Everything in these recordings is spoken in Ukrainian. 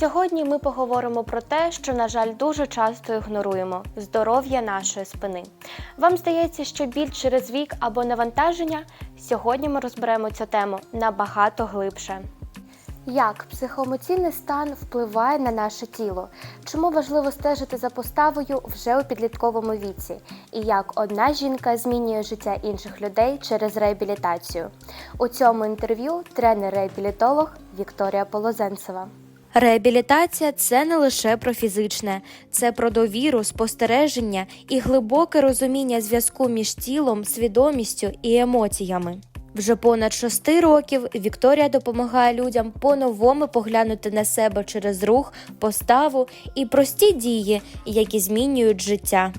Сьогодні ми поговоримо про те, що, на жаль, дуже часто ігноруємо здоров'я нашої спини. Вам здається, що біль через вік або навантаження? Сьогодні ми розберемо цю тему набагато глибше. Як психоемоційний стан впливає на наше тіло? Чому важливо стежити за поставою вже у підлітковому віці? І як одна жінка змінює життя інших людей через реабілітацію? У цьому інтерв'ю тренер-реабілітолог Вікторія Полозенцева. Реабілітація це не лише про фізичне, це про довіру, спостереження і глибоке розуміння зв'язку між тілом, свідомістю і емоціями. Вже понад шести років Вікторія допомагає людям по-новому поглянути на себе через рух, поставу і прості дії, які змінюють життя.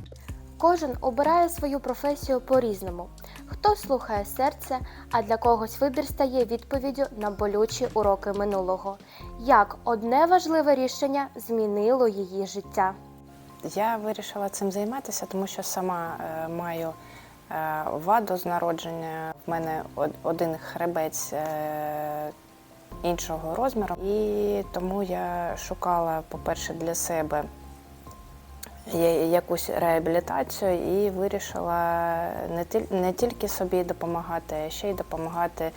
Кожен обирає свою професію по-різному. Хто слухає серце, а для когось вибір стає відповіддю на болючі уроки минулого. Як одне важливе рішення змінило її життя. Я вирішила цим займатися, тому що сама е, маю е, ваду з народження. В мене од- один хребець е, іншого розміру, і тому я шукала, по-перше, для себе якусь реабілітацію і вирішила не, тіль- не тільки собі допомагати, а ще й допомагати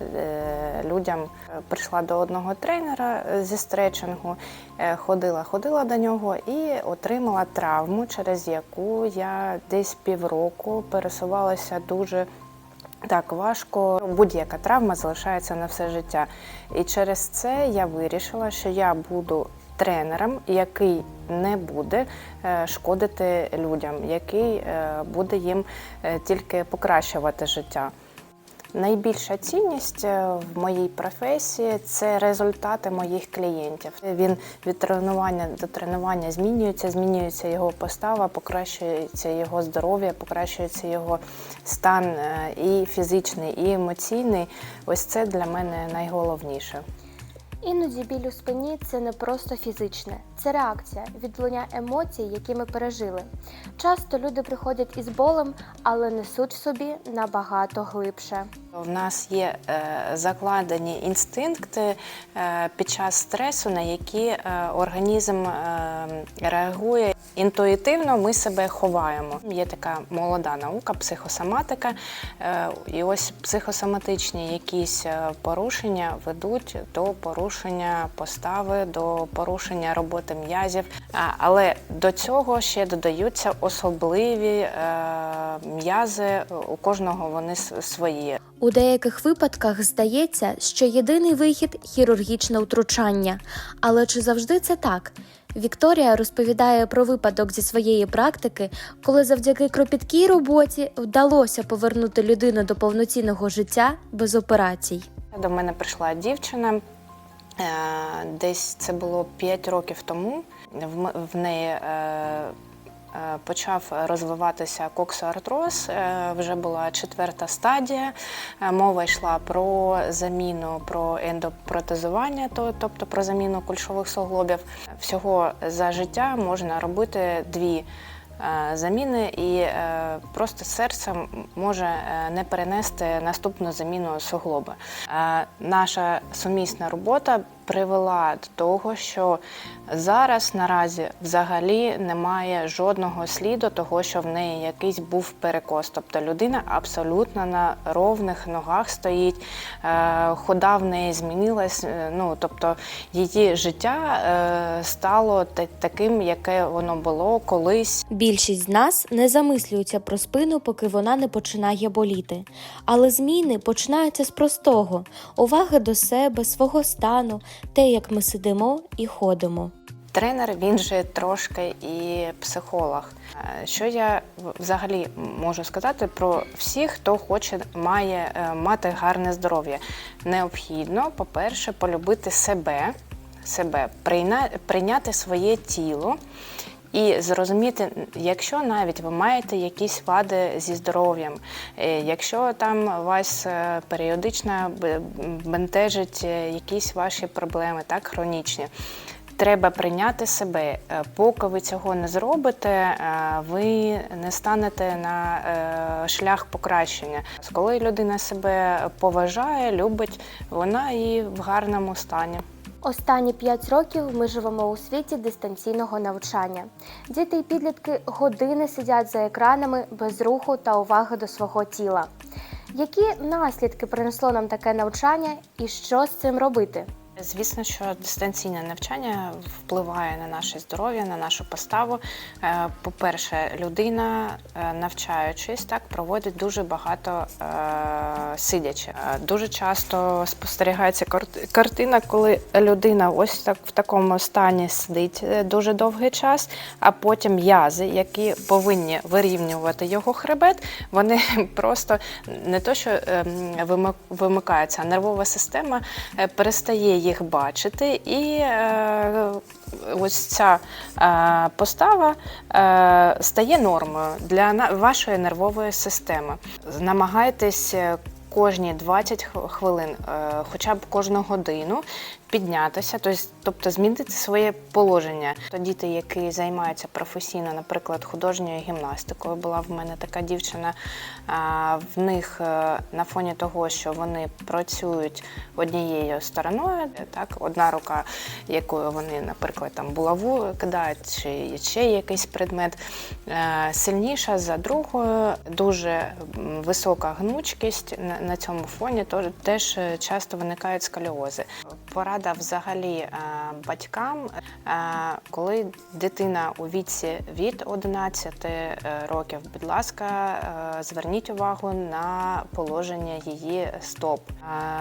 е, людям. Прийшла до одного тренера зі стретчингу, е, ходила, ходила до нього і отримала травму, через яку я десь півроку пересувалася дуже. Так, важко. Будь-яка травма залишається на все життя. І через це я вирішила, що я буду тренером, який не буде е, шкодити людям, який е, буде їм е, тільки покращувати життя. Найбільша цінність в моїй професії це результати моїх клієнтів. Він від тренування до тренування змінюється, змінюється його постава, покращується його здоров'я, покращується його стан і фізичний, і емоційний. Ось це для мене найголовніше. Іноді біль у спині це не просто фізичне, це реакція, відлуння емоцій, які ми пережили. Часто люди приходять із болем, але несуть в собі набагато глибше. У нас є е, закладені інстинкти е, під час стресу, на які е, організм реагує. Інтуїтивно ми себе ховаємо. Є така молода наука, психосоматика. Е, і ось психосоматичні якісь е, порушення ведуть до порушення постави, до порушення роботи м'язів. Але до цього ще додаються особливі е, м'язи. У кожного вони свої. У деяких випадках здається, що єдиний вихід хірургічне втручання. Але чи завжди це так? Вікторія розповідає про випадок зі своєї практики, коли завдяки кропіткій роботі вдалося повернути людину до повноцінного життя без операцій. До мене прийшла дівчина. е, Десь це було 5 років тому. В неї е, почав розвиватися коксоартроз. е, Вже була четверта стадія. Е, Мова йшла про заміну, про ендопротезування, тобто про заміну кульшових суглобів. Всього за життя можна робити дві е, заміни, і е, просто серце може е, не перенести наступну заміну суглоба. Е, Наша сумісна робота привела до того, що зараз наразі взагалі немає жодного сліду того, що в неї якийсь був перекос. Тобто людина абсолютно на ровних ногах стоїть, е, хода в неї змінилась. е, Ну тобто її життя е, стало таким, яке воно було колись. Більшість з нас не замислюються про спину, поки вона не починає боліти. Але зміни починаються з простого уваги до себе, свого стану, те, як ми сидимо і ходимо. Тренер він же трошки і психолог. Е, Що я взагалі можу сказати про всіх, хто хоче має е, мати гарне здоров'я? Необхідно, по-перше, полюбити себе, себе прийняти своє тіло. І зрозуміти, якщо навіть ви маєте якісь вади зі здоров'ям, е, якщо там вас е, періодично бентежить е, якісь ваші проблеми, так хронічні, треба прийняти себе. Поки ви цього не зробите, ви не станете на шлях покращення. Коли людина себе поважає, любить, вона і в гарному стані. Останні 5 років ми живемо у світі дистанційного навчання. Діти і підлітки години сидять за екранами без руху та уваги до свого тіла. Які наслідки принесло нам таке навчання і що з цим робити? Звісно, що дистанційне навчання впливає на наше здоров'я, на нашу поставу. Е, По-перше, людина, е, навчаючись, так проводить дуже багато е, сидячи. Дуже часто спостерігається картина, коли людина ось так в такому стані сидить дуже довгий час, а потім м'язи, які повинні вирівнювати його хребет, вони просто не то, що ем, вимикаються, а нервова система перестає їх бачити, і е, ось ця е, постава е, стає нормою для вашої нервової системи. Намагайтесь кожні 20 хвилин, хоча б кожну годину піднятися, тобто, змінити своє положення. То діти, які займаються професійно, наприклад, художньою гімнастикою, була в мене така дівчина. В них е, на фоні того, що вони працюють однією стороною, так, одна рука, якою вони, наприклад, там булаву кидають, чи ще якийсь предмет, е, сильніша за другою, дуже висока гнучкість на, цьому фоні, теж е, часто виникають сколіози. Порада взагалі е, батькам, е, коли дитина у віці від 11 е, років, будь ласка, зверніть увагу на положення її стоп.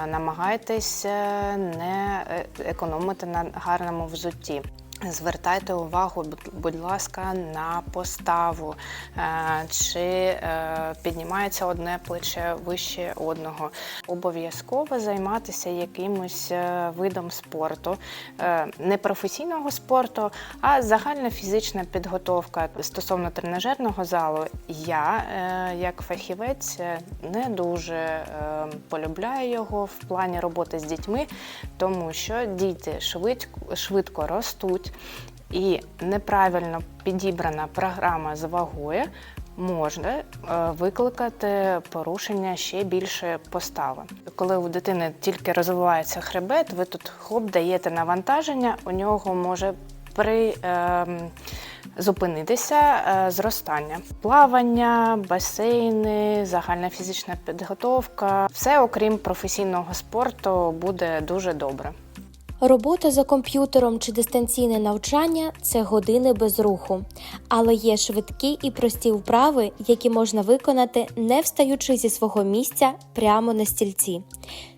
Намагайтесь не економити на гарному взутті. Звертайте увагу, будь- ласка, на поставу, е, чи е, піднімається одне плече вище одного. Обов'язково займатися якимось е, видом спорту, не професійного спорту, а загальна фізична підготовка. Стосовно тренажерного залу, я, як фахівець, не дуже полюбляю його в плані роботи з дітьми, тому що діти швидко, швидко ростуть, і неправильно підібрана програма з вагою може е, викликати порушення ще більше постави. Коли у дитини тільки розвивається хребет, ви тут хоп даєте навантаження, у нього може при ем, зупинитися е, зростання. Плавання, басейни, загальна фізична підготовка все окрім професійного спорту буде дуже добре. Робота за комп'ютером чи дистанційне навчання це години без руху, але є швидкі і прості вправи, які можна виконати, не встаючи зі свого місця прямо на стільці.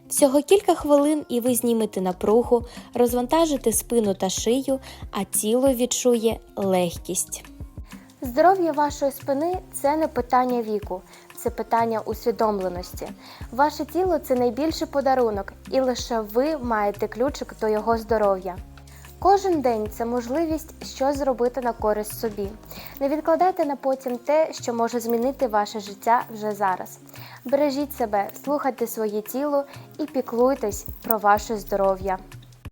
Всього кілька хвилин і ви знімете напругу, розвантажите спину та шию, а тіло відчує легкість. Здоров'я вашої спини це не питання віку, це питання усвідомленості. Ваше тіло це найбільший подарунок, і лише ви маєте ключик до його здоров'я. Кожен день це можливість щось зробити на користь собі. Не відкладайте на потім те, що може змінити ваше життя вже зараз. Бережіть себе, слухайте своє тіло і піклуйтесь про ваше здоров'я.